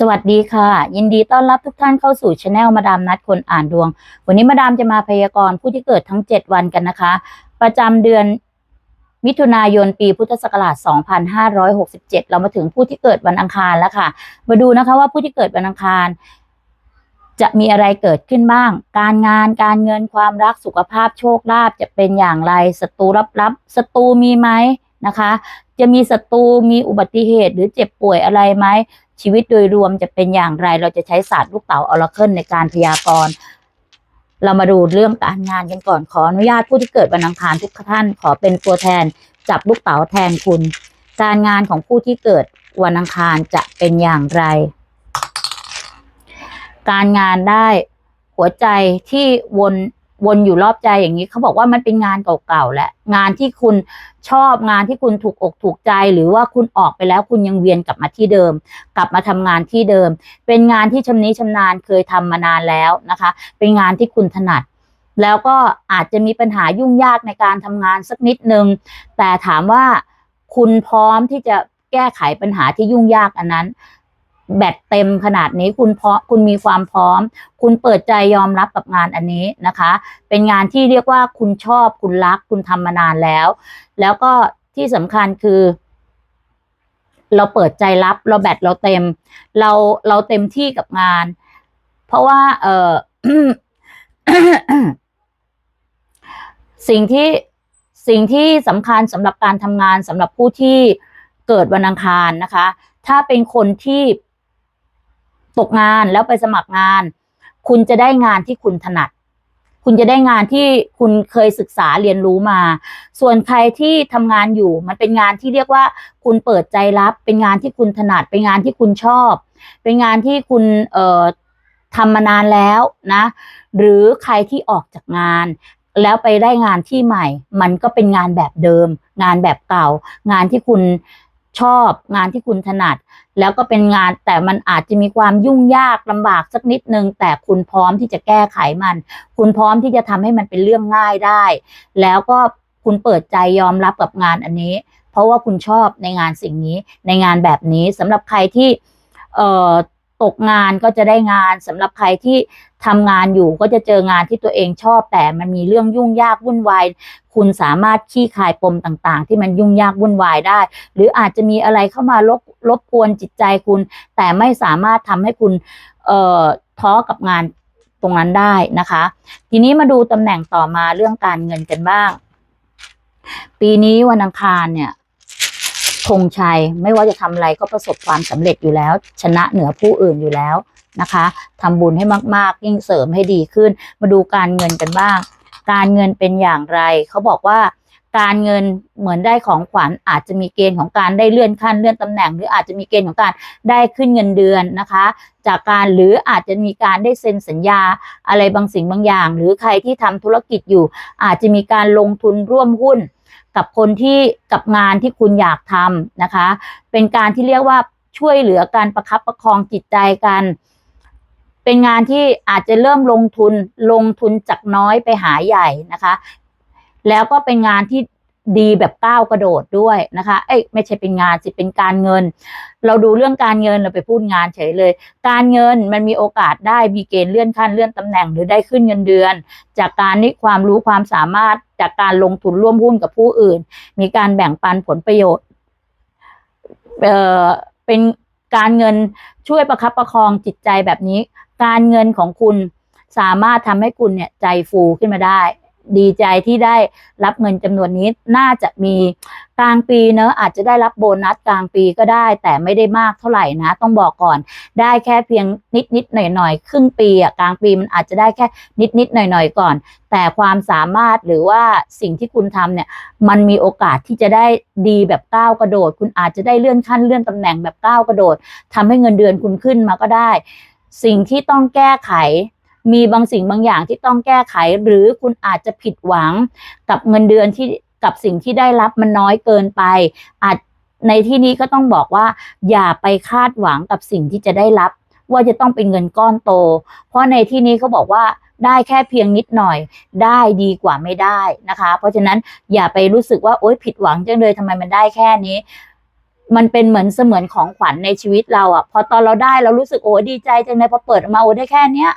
สวัสดีค่ะ ยินดีต้อนรับทุกท่านเข้าสู่ช anel มาดามนัดคนอ่านดวง วันนี้มาดามจะมาพยากรณ์ผู้ที่เกิดทั้ง 7 วันกันนะคะ ประจำเดือนมิถุนายนปีพุทธศักราช 2567 เรามาถึงผู้ที่เกิดวันอังคารแล้วค่ะ มาดูนะคะว่าผู้ที่เกิดวันอังคาร จะมีอะไรเกิดขึ้นบ้าง การงานการเงินความรักสุขภาพโชคลาภจะเป็นอย่างไรศัตรูลับๆศัตรูมีไหมนะคะ จะมีศัตรูมีอุบัติเหตุหรือเจ็บป่วยอะไรไหม ชีวิตโดยรวมจะเป็นอย่างไร เราจะใช้ศาสตร์ลูกเต๋าออราเคิลในการพยากรณ์เรามาดูเรื่องการงานกันก่อนขออนุญาตผู้ที่เกิดวันอังคารทุกท่าน ขอเป็นตัวแทนจับลูกเต๋าแทนคุณ การงานของผู้ที่เกิดวันอังคารจะเป็นอย่างไร การงานได้หัวใจที่วน วนอยู่รอบใจอย่างนี้เขาบอกว่ามันเป็นงานเก่าๆและ งานที่คุณชอบงานที่คุณถูกอกถูกใจ หรือว่าคุณออกไปแล้วคุณยังเวียนกลับมาที่เดิม กลับมาทำงานที่เดิม เป็นงานที่ชำนิชำนาญเคยทำมานานแล้วนะคะ เป็นงานที่คุณถนัด แล้วก็อาจจะมีปัญหายุ่งยากในการทำงานสักนิดนึง แต่ถามว่าคุณพร้อมที่จะแก้ไขปัญหาที่ยุ่งยากอันนั้น แบตเต็มขนาดนี้คุณเพร้อมคุณมีความพร้อม คุณเปิดใจยอมรับกับงานอันนี้นะคะ เป็นงานที่เรียกว่าคุณชอบคุณรัก คุณทำมานานแล้ว แล้วก็ที่สำคัญคือ เราเปิดใจรับ เราแบตเราเต็ม เราเราเต็มที่กับงาน เพราะว่า เออสิ่งที่สิ่งที่สำคัญสำหรับการทำงานสำหรับผู้ที่เกิดวันอังคารนะคะ ถ้าเป็นคนที่ ตกงานแล้วไปสมัครงาน คุณจะได้งานที่คุณถนัด คุณจะได้งานที่คุณเคยศึกษาเรียนรู้มา ส่วนใครที่ทำงานอยู่ มันเป็นงานที่เรียกว่า คุณเปิดใจรับ เป็นงานที่คุณถนัด เป็นงานที่คุณชอบ เป็นงานที่คุณเอ่อทำมานานแล้วนะ หรือใครที่ออกจากงาน แล้วไปได้งานที่ใหม่ มันก็เป็นงานแบบเดิม งานแบบเก่า งานที่คุณ ชอบ งานที่คุณถนัด แล้วก็เป็นงานแต่มันอาจจะมีความยุ่งยากลำบากสักนิดนึง แต่คุณพร้อมที่จะแก้ไขมัน คุณพร้อมที่จะทำให้มันเป็นเรื่องง่ายได้ แล้วก็คุณเปิดใจยอมรับกับงานอันนี้ เพราะว่าคุณชอบในงานสิ่งนี้ในงานแบบนี้สำหรับใครที่เอ่อ ตกงานก็จะได้งานสำหรับใครที่ทำงานอยู่ก็จะเจองานที่ตัวเองชอบ แต่มันมีเรื่องยุ่งยากวุ่นวายคุณสามารถขี้คายปมต่างๆ ที่มันยุ่งยากวุ่นวายได้ หรืออาจจะมีอะไรเข้ามารบรบกวนจิตใจคุณ แต่ไม่สามารถทำให้คุณเอ่อท้อกับงานตรงนั้นได้นะคะ ทีนี้มาดูตำแหน่งต่อมาเรื่องการเงินกันบ้าง ปีนี้วันอังคารเนี่ย ธงชัย ไม่ว่าจะทำอะไรก็ประสบความสำเร็จอยู่แล้ว ชนะเหนือผู้อื่นอยู่แล้วนะคะทำบุญให้มาก ๆ ยิ่งเสริมให้ดีขึ้น มาดูการเงินกันบ้าง การเงินเป็นอย่างไร เขาบอกว่าการเงินเหมือนได้ของขวัญอาจจะมีเกณฑ์ของการได้เลื่อนขั้นเลื่อนตำแหน่ง หรืออาจจะมีเกณฑ์ของการได้ขึ้นเงินเดือนนะคะ จากการหรืออาจจะมีการได้เซ็นสัญญาอะไรบางสิ่งบางอย่าง หรือใครที่ทำธุรกิจอยู่ อาจจะมีการลงทุนร่วมหุ้น กับคนที่กับงานที่คุณอยากทำนะคะ เป็นการที่เรียกว่าช่วยเหลือการประคับประคองจิตใจกัน เป็นงานที่อาจจะเริ่มลงทุนลงทุนจากน้อยไปหาใหญ่นะคะ แล้วก็เป็นงานที่ ดีแบบก้าวกระโดดด้วยนะคะ เอ้ยไม่ใช่เป็นงานสิเป็นการเงิน เราดูเรื่องการเงินเราไปพูดงานเฉยเลย การเงินมันมีโอกาสได้มีเกณฑ์เลื่อนขั้นเลื่อนตำแหน่งหรือได้ขึ้นเงินเดือน จากการนี้ความรู้ความสามารถจากการลงทุนร่วมหุ้นกับผู้อื่น มีการแบ่งปันผลประโยชน์ เอ่อเป็นการเงินช่วยประคับประคองจิตใจแบบนี้ การเงินของคุณสามารถทำให้คุณเนี่ยใจฟูขึ้นมาได้ ดีใจที่ได้รับเงินจำนวนนี้น่าจะมีกลางปีเนอะอาจจะได้รับโบนัสกลางปีก็ได้ แต่ไม่ได้มากเท่าไหร่นะ ต้องบอกก่อนได้แค่เพียงนิดนิดหน่อยหน่อยครึ่งปีอะกลางปีมันอาจจะได้แค่นิดนิดหน่อยหน่อยก่อน แต่ความสามารถหรือว่าสิ่งที่คุณทำเนี่ย มันมีโอกาสที่จะได้ดีแบบก้าวกระโดด คุณอาจจะได้เลื่อนขั้นเลื่อนตำแหน่งแบบก้าวกระโดดทำให้เงินเดือนคุณขึ้นมาก็ได้ สิ่งที่ต้องแก้ไข มีบางสิ่งบางอย่างที่ต้องแก้ไข หรือคุณอาจจะผิดหวังกับเงินเดือนที่กับสิ่งที่ได้รับมันน้อยเกินไป อาจในที่นี้ก็ต้องบอกว่า อย่าไปคาดหวังกับสิ่งที่จะได้รับ ว่าจะต้องเป็นเงินก้อนโต เพราะในที่นี้เขาบอกว่าได้แค่เพียงนิดหน่อย ได้ดีกว่าไม่ได้นะคะ เพราะฉะนั้นอย่าไปรู้สึกว่าโอ๊ยผิดหวังจังเลยทำไมมันได้แค่นี้ มันเป็นเหมือนเสมือนของขวัญในชีวิตเราอะ พอตอนเราได้เรารู้สึกโอ้ดีใจจังเลยพอเปิดออกมาโอ้ได้แค่เนี้ย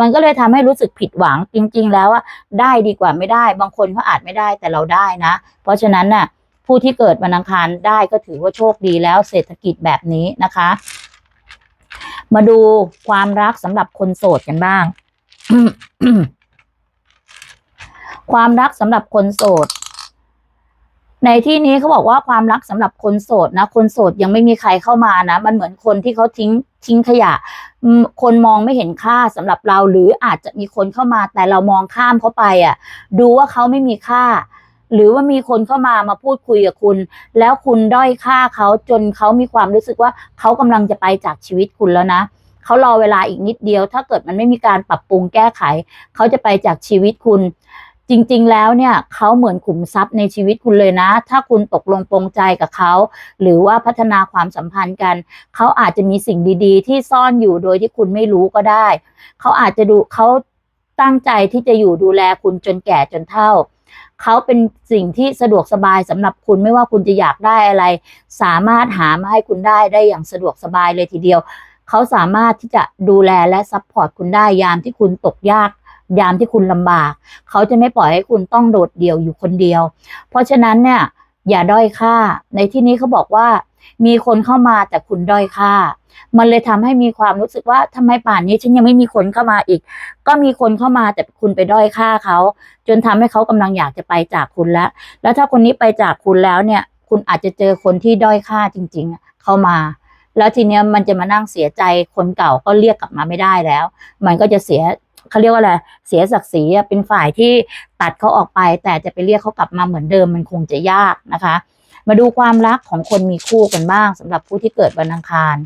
มันก็เลยทำให้รู้สึกผิดหวังจริง ๆ แล้วอะได้ดีกว่าไม่ได้ บางคนเขาอาจไม่ได้แต่เราได้นะ เพราะฉะนั้นน่ะผู้ที่เกิดวันอังคารได้ก็ถือว่าโชคดีแล้วเศรษฐกิจแบบนี้นะคะ มาดูความรักสำหรับคนโสดกันบ้าง ความรักสำหรับคนโสด ในที่นี้เขาบอกว่าความรักสำหรับคนโสดนะ คนโสดยังไม่มีใครเข้ามานะ มันเหมือนคนที่เขาทิ้ง ทิ้งขยะ คนมองไม่เห็นค่าสำหรับเราหรืออาจจะมีคนเข้ามาแต่เรามองข้ามเขาไปอะ ดูว่าเขาไม่มีค่า หรือว่ามีคนเข้ามามาพูดคุยกับคุณ แล้วคุณด้อยค่าเขาจนเขามีความรู้สึกว่าเขากำลังจะไปจากชีวิตคุณแล้วนะเขารอเวลาอีกนิดเดียว ถ้าเกิดมันไม่มีการปรับปรุงแก้ไข เขาจะไปจากชีวิตคุณ จริงๆ แล้วเนี่ยเขาเหมือนขุมทรัพย์ในชีวิตคุณเลยนะ ถ้าคุณตกลงปรงใจกับเขา หรือว่าพัฒนาความสัมพันธ์กัน เขาอาจจะมีสิ่งดีๆ ที่ซ่อนอยู่โดยที่คุณไม่รู้ก็ได้ เขาอาจจะดูเขาตั้งใจที่จะอยู่ดูแลคุณจนแก่จนเฒ่า เขาเป็นสิ่งที่สะดวกสบายสำหรับคุณไม่ว่าคุณจะอยากได้อะไร สามารถหามาให้คุณได้ได้อย่างสะดวกสบายเลยทีเดียว เขาสามารถที่จะดูแลและซัพพอร์ตคุณได้ยามที่คุณตกยาก ยามที่คุณลำบาก เขาจะไม่ปล่อยให้คุณต้องโดดเดี่ยวอยู่คนเดียว เพราะฉะนั้นเนี่ยอย่าด้อยค่า ในที่นี้เขาบอกว่า มีคนเข้ามาแต่คุณด้อยค่า มันเลยทำให้มีความรู้สึกว่าทำไมป่านนี้ฉันยังไม่มีคนเข้ามาอีก ก็มีคนเข้ามาแต่คุณไปด้อยค่าเขา จนทำให้เขากำลังอยากจะไปจากคุณแล้ว แล้วถ้าคนนี้ไปจากคุณแล้วเนี่ย คุณอาจจะเจอคนที่ด้อยค่าจริง ๆ เข้ามา แล้วทีเนี้ยมันจะมานั่งเสียใจคนเก่าก็เรียกกลับมาไม่ได้แล้ว มันก็จะเสีย เขาเรียกว่าอะไรเสียศักดิ์ศรีเป็นฝ่ายที่ตัดเขาออกไป แต่จะไปเรียกเขากลับมาเหมือนเดิมมันคงจะยากนะคะ มาดูความรักของคนมีคู่กันบ้างสำหรับผู้ที่เกิดวันอังคาร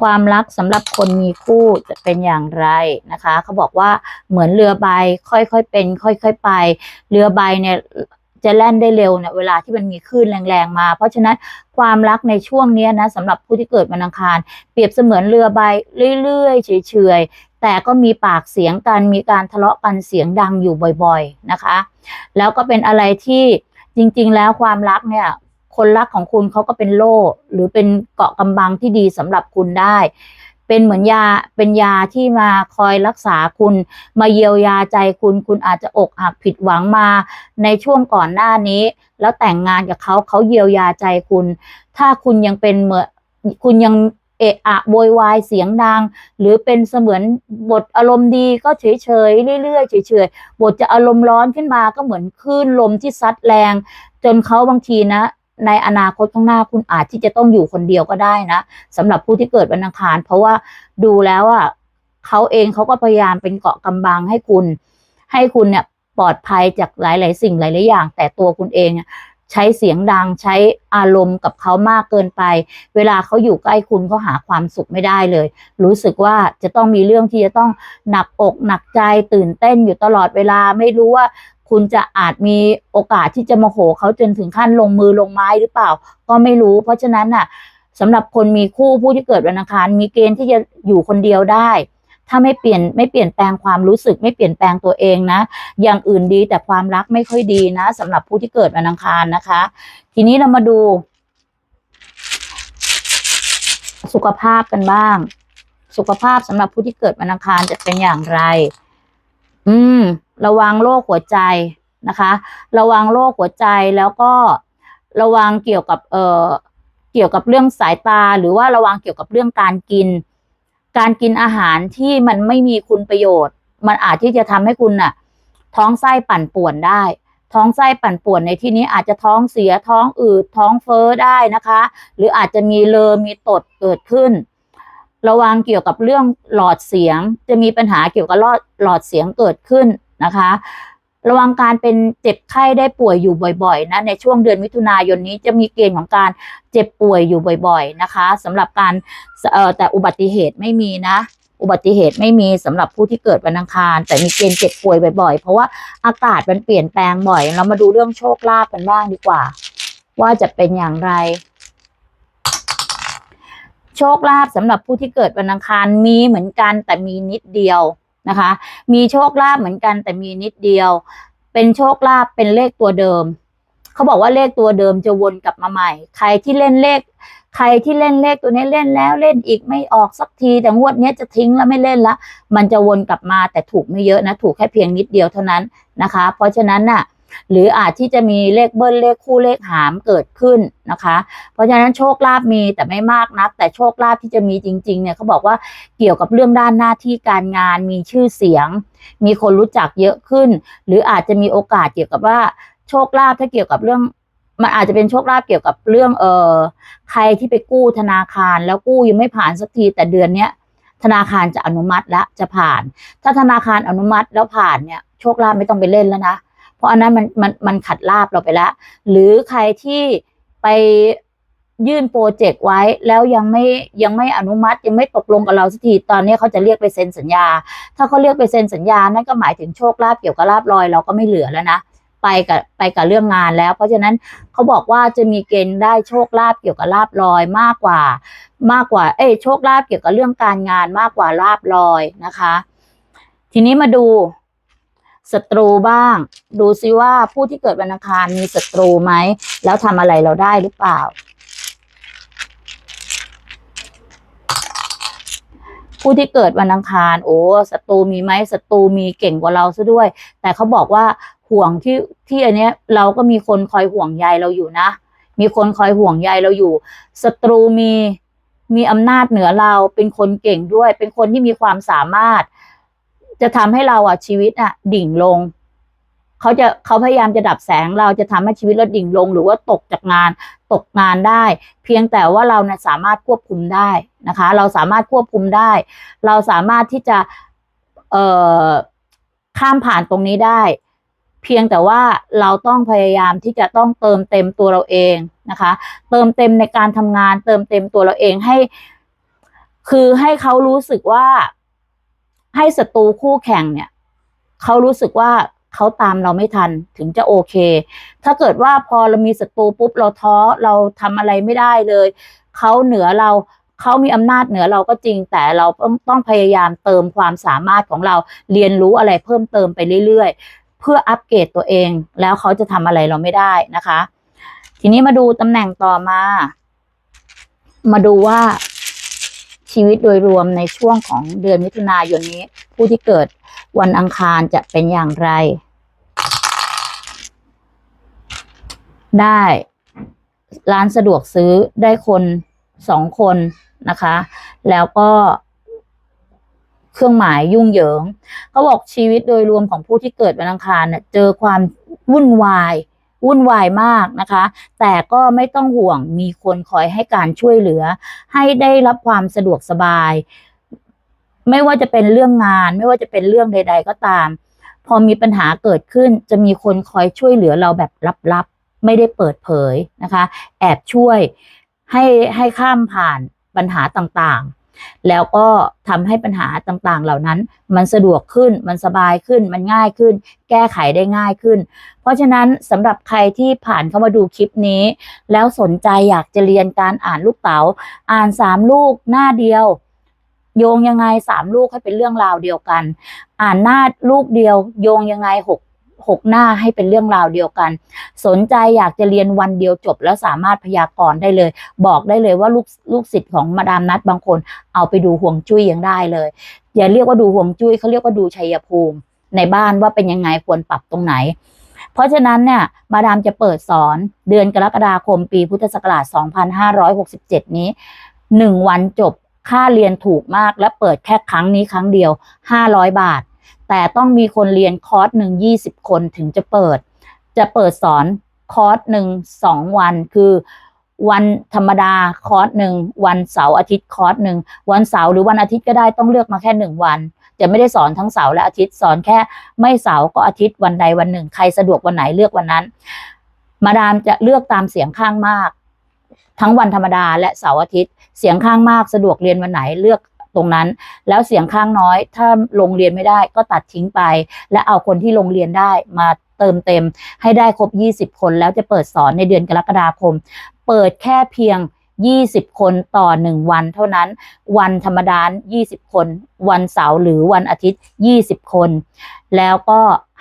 ความรักสำหรับคนมีคู่จะเป็นอย่างไรนะคะเขาบอกว่าเหมือนเรือใบค่อยๆเป็น ค่อย ๆ ไป เรือใบเนี่ย จะแล่นได้เร็วเนี่ยเวลาที่มันมีคลื่นแรงๆมา เพราะฉะนั้นความรักในช่วงเนี้ยนะสำหรับผู้ที่เกิดวันอังคาร เปรียบเสมือนเรือใบเรื่อยๆเฉยๆแต่ก็มีปากเสียงกันมีการทะเลาะกันเสียงดังอยู่บ่อยๆนะคะ แล้วก็เป็นอะไรที่จริงๆ แล้วความรักเนี่ยคนรักของคุณเขาก็เป็นโล่หรือเป็นเกาะกำบังที่ดีสำหรับคุณได้ เป็นเหมือนยาเป็นยาที่มาคอยรักษาคุณ มาเยียวยาใจคุณ คุณอาจจะอกหักผิดหวังมา ในช่วงก่อนหน้านี้ แล้วแต่งงานกับเขาเขาเยียวยาใจคุณ ถ้าคุณยังเป็นเหมือนคุณยังเอะอะโวยวายเสียงดัง หรือเป็นเสมือนบทอารมณ์ดีก็เฉยเฉยเรื่อยๆเฉยเฉยบทจะอารมณ์ร้อนขึ้นมาก็เหมือนคลื่นลมที่ซัดแรง จนเขาบางทีนะ ในอนาคตข้างหน้าคุณอาจที่จะต้องอยู่คนเดียวก็ได้นะสำหรับผู้ที่เกิดวันอังคาร เพราะว่าดูแล้วอะเขาเองเขาก็พยายามเป็นเกาะกำบังให้คุณ ให้คุณเนี่ยปลอดภัยจากหลาย ๆ สิ่งหลาย ๆ อย่าง แต่ตัวคุณเองอะใช้เสียงดังใช้อารมณ์กับเขามากเกินไป เวลาเขาอยู่ใกล้คุณเขาหาความสุขไม่ได้เลย รู้สึกว่าจะต้องมีเรื่องที่จะต้องหนักอกหนักใจตื่นเต้นอยู่ตลอดเวลาไม่รู้ว่า คุณจะอาจมีโอกาสที่จะโมโหเขาจนถึงขั้นลงมือลงไม้หรือเปล่า ก็ไม่รู้ เพราะฉะนั้นน่ะสำหรับคนมีคู่ผู้ที่เกิดวันอังคารมีเกณฑ์ที่จะอยู่คนเดียวได้ ถ้าไม่เปลี่ยนไม่เปลี่ยนแปลงความรู้สึก ไม่เปลี่ยนแปลงตัวเองนะ อย่างอื่นดีแต่ความรักไม่ค่อยดีนะสำหรับผู้ที่เกิดวันอังคารนะคะ ทีนี้เรามาดู สุขภาพกันบ้าง สุขภาพสำหรับผู้ที่เกิดวันอังคารจะเป็นอย่างไร อืม ระวังโรคหัวใจนะคะ ระวังโรคหัวใจแล้วก็ระวังเกี่ยวกับเอ่อเกี่ยวกับเรื่องสายตา หรือว่าระวังเกี่ยวกับเรื่องการกิน การกินอาหารที่มันไม่มีคุณประโยชน์ มันอาจที่จะทำให้คุณน่ะ ท้องไส้ปั่นป่วนได้ ท้องไส้ปั่นป่วนในที่นี้อาจจะท้องเสียท้องอืดท้องเฟ้อได้นะคะ หรืออาจจะมีเลอมีตดเกิดขึ้น ระวังเกี่ยวกับเรื่องหลอดเสียง จะมีปัญหาเกี่ยวกับหลอดหลอดเสียงเกิดขึ้น นะคะ ระวังการเป็นเจ็บไข้ได้ป่วยอยู่บ่อยๆนะในช่วงเดือนมิถุนายนนี้จะมีเกณฑ์ของการเจ็บป่วยอยู่บ่อยๆนะคะสำหรับการเอ่อแต่อุบัติเหตุไม่มีนะอุบัติเหตุไม่มีสำหรับผู้ที่เกิดวันอังคาร แต่มีเกณฑ์เจ็บป่วยบ่อยๆ เพราะว่าอากาศมันเปลี่ยนแปลงบ่อย เรามาดูเรื่องโชคลาภกันบ้างดีกว่า ว่าจะเป็นอย่างไร โชคลาภสำหรับผู้ที่เกิดวันอังคารมีเหมือนกันแต่มีนิดเดียว นะคะ มีโชคลาภเหมือนกันแต่มีนิดเดียว เป็นโชคลาภเป็นเลขตัวเดิม เขาบอกว่าเลขตัวเดิมจะวนกลับมาใหม่ ใครที่เล่นเลข ใครที่เล่นเลขตัวนี้เล่นแล้วเล่นอีกไม่ออกสักที แต่งวดนี้จะทิ้งแล้วไม่เล่นละ มันจะวนกลับมาแต่ถูกไม่เยอะนะ ถูกแค่เพียงนิดเดียวเท่านั้นนะคะ เพราะฉะนั้นน่ะ หรืออาจที่จะมีเลขเบิ้ลเลขคู่เลขหามเกิดขึ้นนะคะ เพราะฉะนั้นโชคลาภมีแต่ไม่มากนัก แต่โชคลาภที่จะมีจริงๆเนี่ยเขาบอกว่าเกี่ยวกับเรื่องด้านหน้าที่การงานมีชื่อเสียง มีคนรู้จักเยอะขึ้น หรืออาจจะมีโอกาสเกี่ยวกับว่าโชคลาภถ้าเกี่ยวกับเรื่องมันอาจจะเป็นโชคลาภเกี่ยวกับเรื่องเออใครที่ไปกู้ธนาคารแล้วกู้ยังไม่ผ่านสักทีแต่เดือนเนี้ยธนาคารจะอนุมัติและจะผ่าน ถ้าธนาคารอนุมัติแล้วผ่านเนี่ยโชคลาภไม่ต้องไปเล่นแล้วนะเราะอันนั้นมันมันมันขัดลาบเราไปแล้วหรือใครที่ไปยื่นโปรเจกต์ไว้แล้วยังไม่ยังไม่อนุมัติยังไม่ตกลงกับเราสักทีตอนนี้เขาจะเรียกไปเซ็นสัญญา ถ้าเขาเรียกไปเซ็นสัญญานั่นก็หมายถึงโชคลาภเกี่ยวกับลาบลอยเราก็ไม่เหลือแล้วนะไปกับไปกับเรื่องงานแล้ว เพราะฉะนั้นเขาบอกว่าจะมีเกณฑ์ได้โชคลาภเกี่ยวกับลาบลอยมากกว่า มากกว่า เอ้โชคลาภเกี่ยวกับเรื่องการงานมากกว่าลาบลอยนะคะ ทีนี้มาดู ศัตรูบ้าง ดูซิว่าผู้ที่เกิดวันอังคารมีศัตรูไหม แล้วทำอะไรเราได้หรือเปล่า ผู้ที่เกิดวันอังคาร โอ้ศัตรูมีไหมศัตรูมีเก่งกว่าเราซะด้วย แต่เขาบอกว่าห่วงที่ที่อันเนี้ยเราก็มีคนคอยห่วงใยเราอยู่นะ มีคนคอยห่วงใยเราอยู่ศัตรูมีมีอำนาจเหนือเราเป็นคนเก่งด้วย เป็นคนที่มีความสามารถ จะทำให้เราอะชีวิตอะ ดิ่งลงเขาจะเขาพยายามจะดับแสงเราจะทำให้ชีวิตเราดิ่งลง หรือว่าตกจากงานตกงานได้ เพียงแต่ว่าเราเนี่ยสามารถควบคุมได้นะคะ เราสามารถควบคุมได้ เราสามารถที่จะเอ่อข้ามผ่านตรงนี้ได้ เพียงแต่ว่าเราต้องพยายามที่จะต้องเติมเต็มตัวเราเองนะคะ เติมเต็มในการทำงาน เติมเต็มตัวเราเองให้ คือให้เขารู้สึกว่า ให้ศัตรูคู่แข่งเนี่ยเขารู้สึกว่าเขาตามเราไม่ทันถึงจะโอเค ถ้าเกิดว่าพอเรามีศัตรูปุ๊บเราท้อเราทำอะไรไม่ได้เลยเขาเหนือเราเขามีอำนาจเหนือเราก็จริง แต่เราต้องพยายามเติมความสามารถของเราเรียนรู้อะไรเพิ่มเติมไปเรื่อยๆ เพื่ออัปเกรดตัวเอง แล้วเขาจะทำอะไรเราไม่ได้นะคะ ทีนี้มาดูตำแหน่งต่อมา มาดูว่า ชีวิตโดยรวมในช่วงของเดือนมิถุนายนนี้ ผู้ที่เกิดวันอังคารจะเป็นอย่างไร ได้ร้านสะดวกซื้อได้คนสองคนนะคะ แล้วก็เครื่องหมายยุ่งเหยิงเขาบอกชีวิตโดยรวมของผู้ที่เกิดวันอังคารเนี่ยเจอความวุ่นวาย วุ่นวายมากนะคะ แต่ก็ไม่ต้องห่วงมีคนคอยให้การช่วยเหลือ ให้ได้รับความสะดวกสบาย ไม่ว่าจะเป็นเรื่องงาน ไม่ว่าจะเป็นเรื่องใด ๆ ก็ตาม พอมีปัญหาเกิดขึ้น จะมีคนคอยช่วยเหลือเราแบบลับๆ ไม่ได้เปิดเผยนะคะ แอบช่วยให้ให้ข้ามผ่านปัญหาต่างๆ แล้วก็ทำให้ปัญหาต่างๆ เหล่านั้น มันสะดวกขึ้น มันสบายขึ้น มันง่ายขึ้น แก้ไขได้ง่ายขึ้น เพราะฉะนั้นสำหรับใครที่ผ่านเข้ามาดูคลิปนี้ แล้วสนใจอยากจะเรียนการอ่านลูกเต๋า อ่านสามลูกหน้าเดียว โยงยังไงสามลูกให้เป็นเรื่องราวเดียวกัน อ่านหน้าลูกเดียว โยงยังไงหก หกหน้าให้เป็นเรื่องราวเดียวกัน สนใจอยากจะเรียนวันเดียวจบ แล้วสามารถพยากรณ์ได้เลย บอกได้เลยว่าลูกลูกศิษย์ของมาดามนัดบางคน เอาไปดูห่วงจุ้ยยังได้เลย อย่าเรียกว่าดูห่วงจุ้ยเขาเรียกว่าดูชัยภูมิ ในบ้านว่าเป็นยังไงควรปรับตรงไหนเพราะฉะนั้นเนี่ยมาดามจะเปิดสอนเดือนกรกฎาคมปีพุทธศักราช 2567 นี้ 1 วันจบค่าเรียนถูกมากและเปิดแค่ครั้งนี้ครั้งเดียว 500 บาท แต่ต้องมีคนเรียนคอร์สหนึ่ง20คนถึงจะเปิด จะเปิดสอนคอร์สหนึ่งสองวันคือวันธรรมดาคอร์สหนึ่งวันเสาร์อาทิตย์คอร์สหนึ่งวันเสาร์หรือวันอาทิตย์ก็ได้ต้องเลือกมาแค่หนึ่งวัน จะไม่ได้สอนทั้งเสาร์และอาทิตย์สอนแค่ไม่เสาร์ก็อาทิตย์วันใดวันหนึ่ง ใครสะดวกวันไหนเลือกวันนั้น มาดามจะเลือกตามเสียงข้างมาก ทั้งวันธรรมดาและเสาร์อาทิตย์ เสียงข้างมากสะดวกเรียนวันไหนเลือก ตรงนั้น แล้วเสียงข้างน้อย ถ้าลงเรียนไม่ได้ก็ตัดทิ้งไป และเอาคนที่ลงเรียนได้มาเติมเต็ม ให้ได้ครบ 20 คน แล้วจะเปิดสอนในเดือนกรกฎาคม เปิดแค่เพียง 20 คนต่อ 1 วันเท่านั้น วันธรรมดา 20 คน วันเสาร์หรือวันอาทิตย์ 20 คน แล้วก็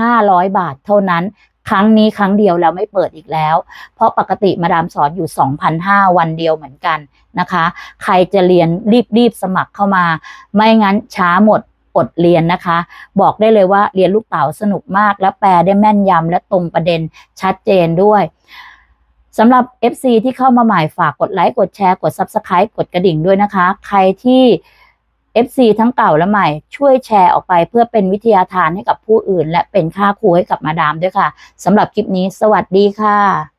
500 บาทเท่านั้น ครั้งนี้ครั้งเดียวแล้วไม่เปิดอีกแล้ว เพราะปกติมาดามสอนอยู่ 2,500 วันเดียวเหมือนกันนะคะ ใครจะเรียนรีบๆสมัครเข้ามา ไม่งั้นช้าหมดอดเรียนนะคะ บอกได้เลยว่าเรียนลูกเต๋าสนุกมาก และแปลได้แม่นยำและตรงประเด็นชัดเจนด้วยสำหรับ FC ที่เข้ามาใหม่ฝากกดไลค์กดแชร์กด Subscribe กดกระดิ่งด้วยนะคะ ใครที่ FC ทั้งเก่าและใหม่ช่วยแชร์ออกไปเพื่อเป็นวิทยาทานให้กับผู้อื่น และเป็นค่าครูให้กับมาดามด้วยค่ะสำหรับคลิปนี้ สวัสดีค่ะ